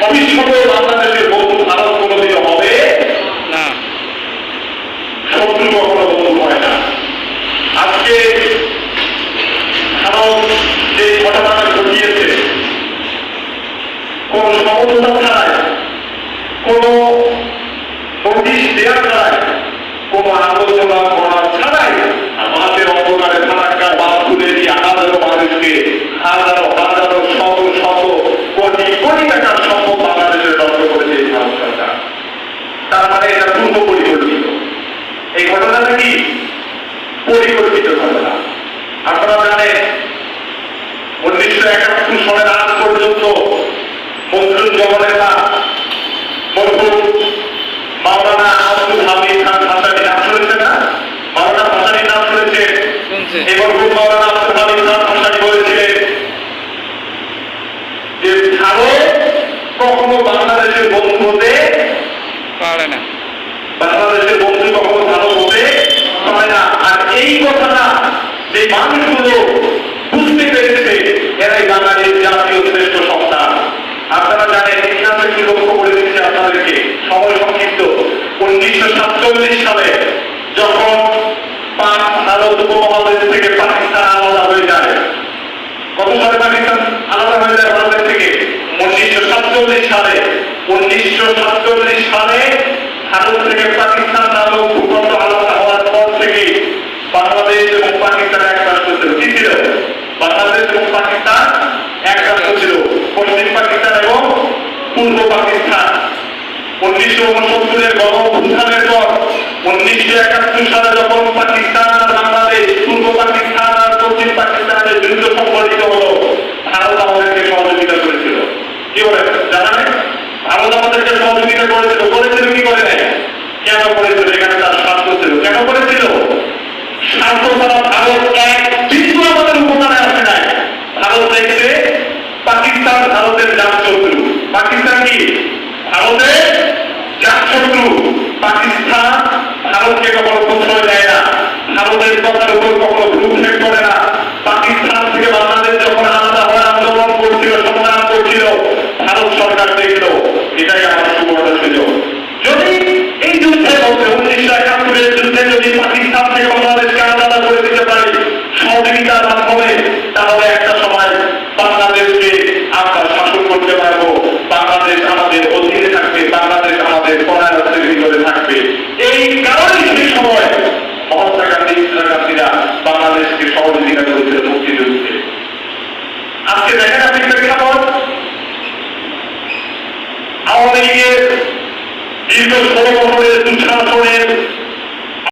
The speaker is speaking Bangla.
ভবিষ্যতে বাংলাদেশের বন্ধু ভারত কোনোদিন হবে। না। শত্রু কখনো বন্ধু হয় না। আজকে ভারত যে ঘটনাটা ঘটিয়েছে কোন সমঝোতা ছাড়াই কোন নোটিশ দেওয়া কোন আলোচনা এটা পূর্ব পরিকল্পিত। এই ঘটনাটা কি? পরিকল্পিত ঘটনা। আপনারা জানেন উনিশশো একাত্তর সালের আগ পর্যন্ত মজরুল জগনেতা মরহুম মাওলানা আব্দুল হামিদ খান ভাসানি নাম শুনেছেন না? মাওলানা ভাসানির নাম শুনছে। এই মরহুম মাওলানা আব্দুল হামিদ খান ভাসানি বলেছিলেন যে ভারত কখনো বাংলাদেশের বন্ধু হতে পারে না। আর এই কথাটা যে মানুষগুলো বুঝতে পেরেছে, এরাই বাঙালির জাতীয় শ্রেষ্ঠ সন্তান। আপনারা জানেন কি লক্ষ্য করে দিচ্ছে আপনাদেরকে সময় সংক্ষিপ্ত। উনিশশো সাতচল্লিশ সালে যখন পাক ভারত উপমহাদেশ থেকে পাকিস্তান আলাদা হয়ে যায়, কত সালে পাকিস্তান আলাদা হয়ে যায় ভারতের থেকে? উনিশশো সাতচল্লিশ সালে। উনিশশো সাতচল্লিশ সালে ভারত থেকে পাকিস্তান নামক ভূখণ্ড এবং পাকিস্তান এক রাষ্ট্র কি ছিল? বাংলাদেশ আমাদেরকে সহযোগিতা করেছিল। কি বলে কি করে নাই? কেন করেছিল? এখানে তার স্বার্থ কেন করেছিল স্বার্থ ছাড়া ভারত এক বিন্দু আমাদের উপকারে আসে নাই ভারত দেখছে পাকিস্তান ভারতের জাত শত্রু পাকিস্তান কি? ভারতের জাত শত্রু পাকিস্তান ভারতকে কখনো প্রশ্রয় দেয় না। ভারতের কথার উপর কখনো ভ্রুক্ষেপ করে না। পাকিস্তান থেকে বাংলাদেশ যখন আলাদা হয়ে আন্দোলন করছিল, সংগ্রাম করছিল, ভারত সরকার দেখল এটাই আমার সুবর্ণ সুযোগ। যদি এই যুদ্ধের মধ্যে, উনিশশো একাত্তরের যুদ্ধে যদি পাকিস্তান থেকে বাংলাদেশকে আলাদা করে দিতে পারি, সহযোগিতার মাধ্যমে How many years? Jesus told them this.